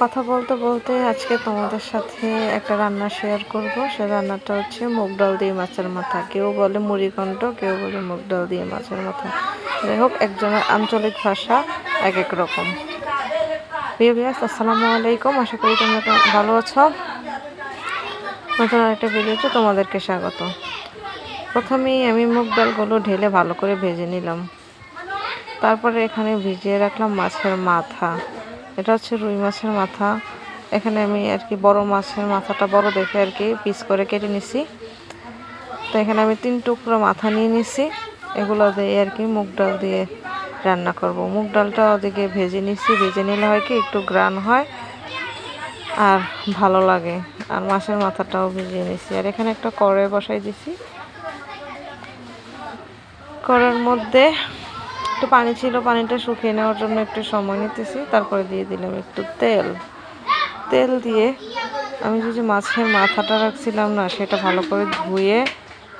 কথা বলতে বলতে আজকে তোমাদের সাথে একটা রান্না শেয়ার করব। সে রান্নাটা হচ্ছে মুগ ডাল দিয়ে মাছের মাথা। কেউ বলে মুড়িঘণ্ট কেউ বলে মুগ ডাল দিয়ে মাছের মাথা। যাই হোক, একজনের আঞ্চলিক ভাষা এক এক রকম বিয়াস আসসালামু আলাইকুম। আশা করি তোমরা ভালো আছো। নতুন আরেকটা ভিডিওতে তোমাদেরকে স্বাগত। প্রথমেই আমি মুগ ডালগুলো ঢেলে ভালো করে ভেজে নিলাম। তারপরে এখানে ভিজিয়ে রাখলাম মাছের মাথা। এটা হচ্ছে রুই মাছের মাথা। এখানে আমি আর কি বড় মাছের মাথাটা বড় দেখে আর কি পিস করে কেটে নিছি। তো এখানে আমি তিন টুকরো মাথা নিয়ে নিছি। এগুলো দিয়ে আর কি মুগ ডাল দিয়ে রান্না করব। মুগ ডালটা ওদিকে ভেজে নিছি। ভেজে নিলে হয় কি একটু গ্রান হয় আর ভালো লাগে। আর মাছের মাথাটাও ভিজিয়ে নিছি। আর এখানে একটা কড়াই বসাই দিছি। কড়ার মধ্যে একটু পানি ছিল, পানিটা শুকিয়ে নেওয়ার জন্য একটু সময় নিতেছি। তারপরে দিয়ে দিলাম একটু তেল। তেল দিয়ে আমি যে মাছের মাথাটা রাখছিলাম না, সেটা ভালো করে ধুয়ে,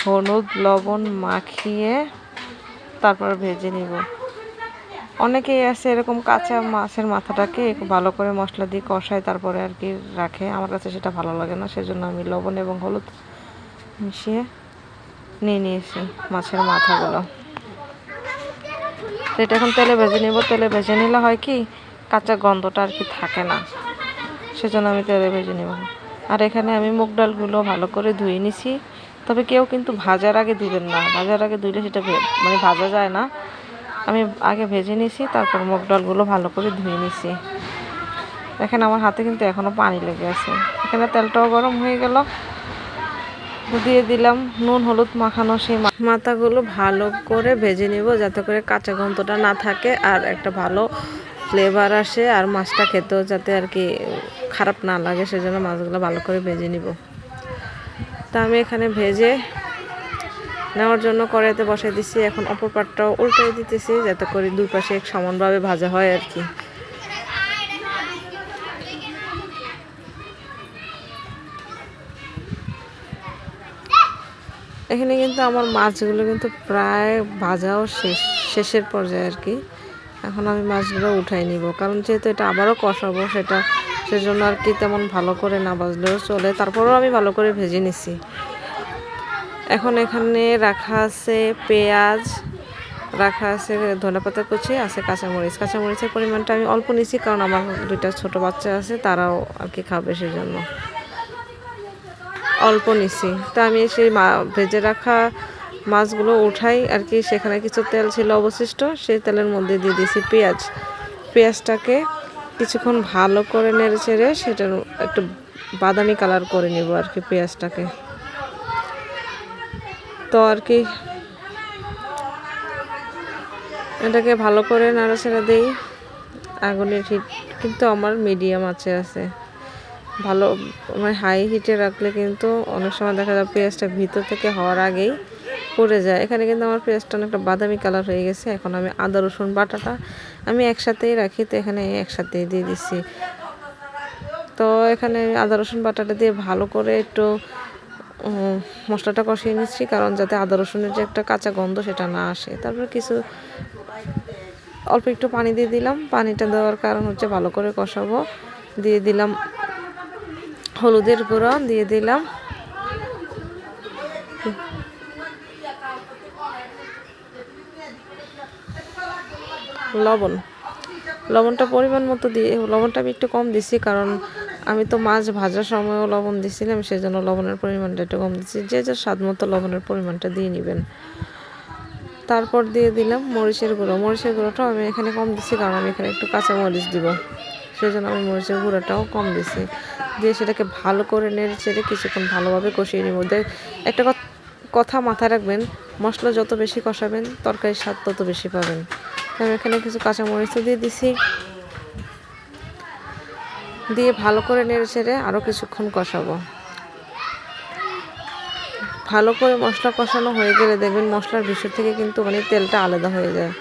হলুদ, লবণ মাখিয়ে তারপর ভেজে নিব। অনেকেই আছে এরকম কাঁচা মাছের মাথাটাকে ভালো করে মশলা দিয়ে কষায়, তারপরে আর কি রাখে। আমার কাছে সেটা ভালো লাগে না, সেজন্য আমি লবণ এবং হলুদ মিশিয়ে নিয়ে নিয়েছি মাছের মাথাগুলো। তো এটা এখন তেলে ভেজে নেব। তেলে ভেজে নিলে হয় কি, কাঁচা গন্ধটা আর কি থাকে না। সেজন্য আমি তেলে ভেজে নেব। আর এখানে আমি মুগ ডালগুলো ভালো করে ধুয়ে নিছি। তবে কেউ কিন্তু ভাজার আগে দিবেন না। ভাজার আগে ধুইলে সেটা মানে ভাজা যায় না। আমি আগে ভেজে নিছি, তারপর মুগ ডালগুলো ভালো করে ধুয়ে নিছি। দেখেন আমার হাতে কিন্তু এখনও পানি লেগে আছে। এখানে তেলটাও গরম হয়ে গেল। দিয়ে দিলাম নুন, হলুদ মাখানো সেই মাথাগুলো ভালো করে ভেজে নিব যাতে করে কাঁচা গন্ধটা না থাকে আর একটা ভালো ফ্লেভার আসে আর মাছটা খেতেও যাতে আর কি খারাপ না লাগে, সেজন্য মাছগুলো ভালো করে ভেজে নিব। তা আমি এখানে ভেজে নেওয়ার জন্য কড়াইতে বসাই দিছি। এখন অপর পাটটাও উল্টে দিতেছি যাতে করে দুই পাশে এক সমানভাবে ভাজা হয় আর কি। এখানে কিন্তু আমার মাছগুলো কিন্তু প্রায় ভাজাও শেষ, শেষের পর্যায়ে আর কি। এখন আমি মাছগুলো উঠাই নিব। কারণ যেহেতু এটা আবারও কষাবো, সেটা, সেজন্য আর কি তেমন ভালো করে না বাজলেও চলে। তারপরেও আমি ভালো করে ভেজে নিছি। এখন এখানে রাখা আছে পেঁয়াজ, রাখা আছে ধনেপাতা কুচি, আছে কাঁচামরিচ। কাঁচামরিচের পরিমাণটা আমি অল্প নিছি, কারণ আমার দুইটা ছোট বাচ্চা আছে, তারাও আর কি খাবে সেজন্য। অল্প নিছি। তা আমি সেই ভেজে রাখা মাছগুলো উঠাই, আর কি সেখানে কিছু তেল ছিল অবশিষ্ট, সেই তেলের মধ্যে দিয়ে দিয়েছি পেঁয়াজ। পেঁয়াজটাকে কিছুক্ষণ ভালো করে নেড়ে চেড়ে সেটার একটু বাদামি কালার করে নিব আর কি পেঁয়াজটাকে। তো আর কি এটাকে ভালো করে নাড়াচাড়া দিই। আগুনের হিট কিন্তু আমার মিডিয়াম আছে আছে। ভালো মানে হাই হিটে রাখলে কিন্তু অনেক সময় দেখা যায় পেঁয়াজটা ভিতর থেকে হওয়ার আগেই পড়ে যায়। এখানে কিন্তু আমার পেঁয়াজটা অনেকটা বাদামি কালার হয়ে গেছে। এখন আমি আদা, রসুন, বাটাটা আমি একসাথেই রাখি, তো এখানে একসাথেই দিয়ে দিচ্ছি তো এখানে আদা, রসুন, বাটাটা দিয়ে ভালো করে একটু মশলাটা কষিয়ে নিচ্ছি, কারণ যাতে আদা, রসুনের যে একটা কাঁচা গন্ধ সেটা না আসে। তারপর কিছু, অল্প একটু পানি দিয়ে দিলাম। পানিটা দেওয়ার কারণ হচ্ছে ভালো করে কষাবো। দিয়ে দিলাম হলুদের গুঁড়ো দিয়ে দিলাম। লবণ। লবণটা পরিমাণ মতো দিয়ে, লবণটা আমি একটু কম দিছি কারণ আমি তো মাছ ভাজার সময়ও লবণ দিছিলাম সেই জন্য লবণের পরিমাণটা একটু কম দিচ্ছি যে যার স্বাদ মতো লবণের পরিমাণটা দিয়ে নেবেন। তারপর দিয়ে দিলাম মরিচের গুঁড়ো। মরিচের গুঁড়োটাও আমি এখানে কম দিচ্ছি কারণ আমি এখানে একটু কাঁচা মরিচ দিব। সেই জন্য আমি মরিচের গুঁড়োটাও কম দিছি। দিয়ে সেটাকে ভালো করে নেড়ে চেড়ে কিছুক্ষণ ভালোভাবে কষিয়ে নিব। একটা কথা মাথায় রাখবেন, মশলা যত বেশি কষাবেন, তরকারির স্বাদ তত বেশি পাবেন। আমি এখানে কিছু কাঁচা মরিচও দিয়ে দিছি। দিয়ে ভালো করে নেড়ে চেড়ে আরও কিছুক্ষণ কষাবো। ভালো করে মশলা কষানো হয়ে গেলে দেখবেন মশলার ভিতর থেকে কিন্তু মানে তেলটা আলাদা হয়ে যায়।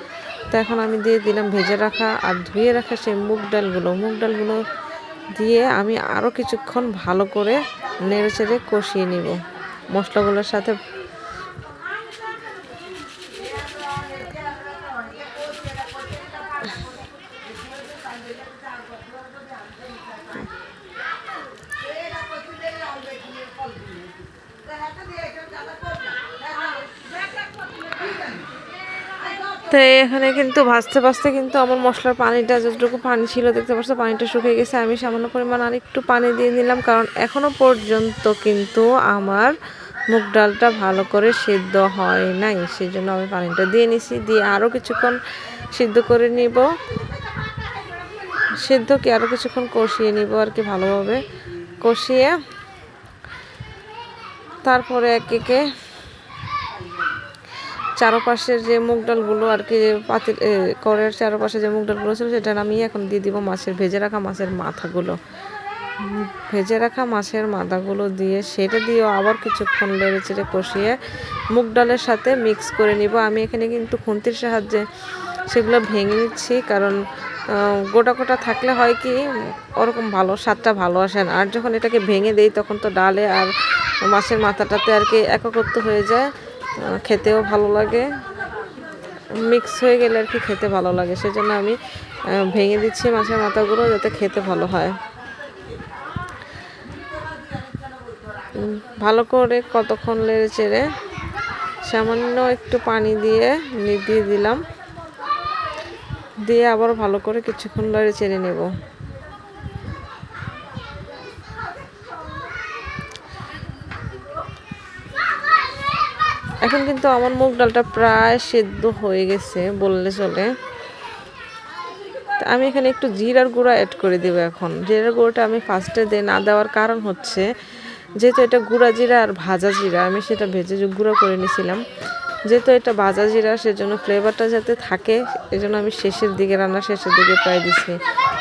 তো এখন আমি দিয়ে দিলাম ভেজে রাখা আর ধুয়ে রাখা সেই মুগ ডালগুলো। মুগ ডালগুলো দিয়ে আমি আরও কিছুক্ষণ ভালো করে নেড়ে চেড়ে কষিয়ে নিব। মশলাগুলোর সাথে তো এখানে কিন্তু ভাজতে ভাজতে কিন্তু আমার মশলার পানিটা যতটুকু পানি ছিল, দেখতে পাচ্ছ পানিটা শুকিয়ে গেছে। আমি সামান্য পরিমাণ আর একটু পানি দিয়ে নিলাম, কারণ এখনও পর্যন্ত কিন্তু আমার মুগ ডালটা ভালো করে সিদ্ধ হয় নাই। সেই জন্য আমি পানিটা দিয়ে নিছি, দিয়ে আরও কিছুক্ষণ সিদ্ধ করে নিব। সিদ্ধ কি আরও কিছুক্ষণ কষিয়ে নিব আর কি ভালোভাবে কষিয়ে। তারপরে এক একে চারপাশের যে মুগ ডালগুলো আর কি পাতিল করের চারপাশে যে মুগ ডালগুলো ছিল সেটা নামিয়ে এখন দিয়ে দিব মাছের, ভেজে রাখা মাছের মাথাগুলো। ভেজে রাখা মাছের মাথাগুলো দিয়ে সেটা দিয়েও আবার কিছুক্ষণ লেড়ে চেড়ে কষিয়ে মুগ ডালের সাথে মিক্স করে নিব। আমি এখানে কিন্তু খুন্তির সাহায্যে সেগুলো ভেঙে নিচ্ছি কারণ গোটা গোটা থাকলে হয় কি, ওরকম ভালো, স্বাদটা ভালো আসে না। আর যখন এটাকে ভেঙে দেই তখন তো ডালে আর মাছের মাথাটাতে আর কি একত্র হয়ে যায়। খেতেও ভালো লাগে। মিক্স হয়ে গেলে আর কি খেতে ভালো লাগে। সেজন্য আমি ভেঙে দিচ্ছি মাছের মাথাগুলো যাতে খেতে ভালো হয়। ভালো করে কতক্ষণ লেড়ে চেড়ে সামান্য একটু পানি দিয়ে দিয়ে দিলাম। দিয়ে আবার ভালো করে কিছুক্ষণ লেড়ে চেড়ে নেব। এখন কিন্তু আমার মুগ ডালটা প্রায় সেদ্ধ হয়ে গেছে, বললে চলে। আমি এখানে একটু জিরার গুঁড়া অ্যাড করে দেবো এখন। জিরার গুঁড়োটা আমি ফার্স্টে দিয়ে না দেওয়ার কারণ হচ্ছে, যেহেতু এটা গুঁড়া জিরা আর ভাজা জিরা, আমি সেটা ভেজে গুঁড়ো করে নিয়েছিলাম। যেহেতু এটা ভাজা জিরা, সেজন্য ফ্লেভারটা যাতে থাকে এই জন্য আমি শেষের দিকে রান্না শেষের দিকে প্রায় দিছি।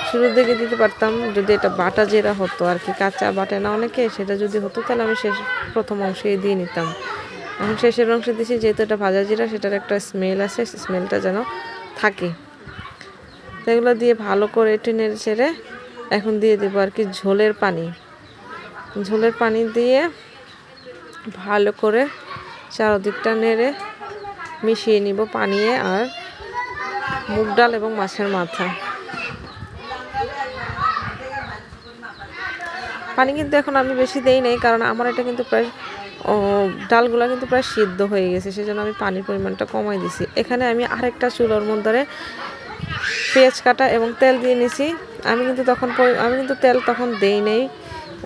শুরুর দিকে দিতে পারতাম, যদি এটা বাটা জিরা হতো আর কি, কাঁচা বাটে না অনেকে, সেটা যদি হতো, তাহলে আমি শেষ প্রথম অংশে দিয়ে নিতাম। এখন শেষের অংশে দিছি, যেহেতু এটা ভাজা জিরা, সেটার একটা স্মেল আছে স্মেলটা যেন থাকে। এগুলো দিয়ে ভালো করে একটু নেড়ে ছেড়ে এখন দিয়ে দেবো আর কি ঝোলের পানি। ঝোলের পানি দিয়ে ভালো করে চারদিকটা নেড়ে মিশিয়ে নিব পানিয়ে আর মুগ ডাল এবং মাছের মাথা। পানি কিন্তু এখন আমি বেশি দেই নাই, কারণ আমার এটা কিন্তু প্রায় ডালগুলো কিন্তু প্রায় সিদ্ধ হয়ে গেছে, সেজন্য আমি পানির পরিমাণটা কমাই দিছি। এখানে আমি আরেকটা চুলোর মধ্যে পেঁয়াজ কাটা এবং তেল দিয়ে নিছি। আমি কিন্তু তখন আমি কিন্তু তেল তখন দেই নেই।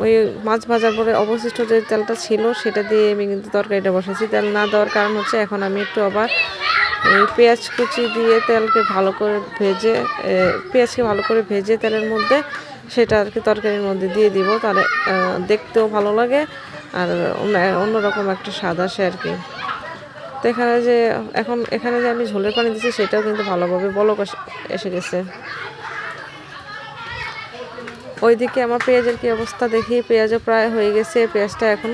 ওই মাছ ভাজার পরে অবশিষ্ট যে তেলটা ছিল, সেটা দিয়ে আমি কিন্তু তরকারিটা বসেছি তেল না দেওয়ার কারণ হচ্ছে এখন আমি একটু আবার এই পেঁয়াজ কুচি দিয়ে তেলকে ভালো করে ভেজে পেঁয়াজকে ভালো করে ভেজে তেলের মধ্যে সেটা আর কি তরকারির মধ্যে দিয়ে দিব, তাহলে দেখতেও ভালো লাগে আর অন্যরকম একটা স্বাদ আসে আর কি। তো এখানে যে, এখন এখানে যে আমি ঝোলের পানি দিচ্ছি সেটাও কিন্তু ভালোভাবে বলক এসে গেছে। ওইদিকে আমার পেঁয়াজের কি অবস্থা দেখি, পেঁয়াজও প্রায় হয়ে গেছে, পেঁয়াজটা এখন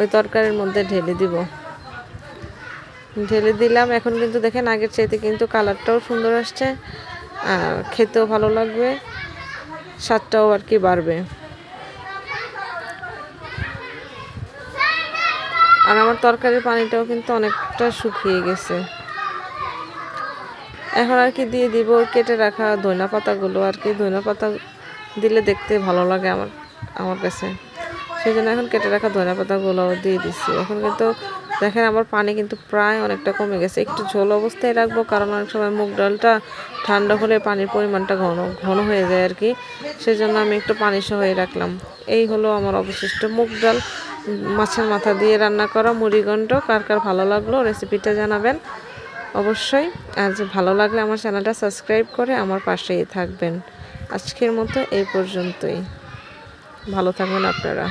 ওই তরকারির মধ্যে ঢেলে দিব। ঢেলে দিলাম, এখন কিন্তু দেখেন আগের চাইতে কিন্তু কালারটাও সুন্দর আসছে, আর খেতেও ভালো লাগবে। স্বাদটাও আর কি বাড়বে। আর আমার তরকারির পানিটাও কিন্তু অনেকটা শুকিয়ে গেছে। এখন আর কি দিয়ে দিব কেটে রাখা ধনা পাতাগুলো। আর কি ধনা পাতা দিলে দেখতে ভালো লাগে আমার আমার কাছে। সেই জন্য এখন কেটে রাখা ধনে পাতাগুলো দিয়ে দিচ্ছি এখন কিন্তু দেখেন আমার পানি কিন্তু প্রায় অনেকটা কমে গেছে। একটু ঝোল অবস্থায় রাখব কারণ অনেক সময় মুগ ডালটা ঠান্ডা হলে পানির পরিমাণটা ঘন ঘন হয়ে যায় আর কি সেই জন্য আমি একটু পানি সহই রাখলাম। এই হলো আমার অবশিষ্ট মুগ ডাল। মাছের মাথা দিয়ে রান্না করা মুড়িগণ্ড কার কার ভালো লাগল রেসিপিটা জানাবেন অবশ্যই। আর ভালো লাগলে আমার চ্যানেলটা সাবস্ক্রাইব করে আমার পাশেই থাকবেন। আজকের মতো এই পর্যন্তই। ভালো থাকবেন আপনারা।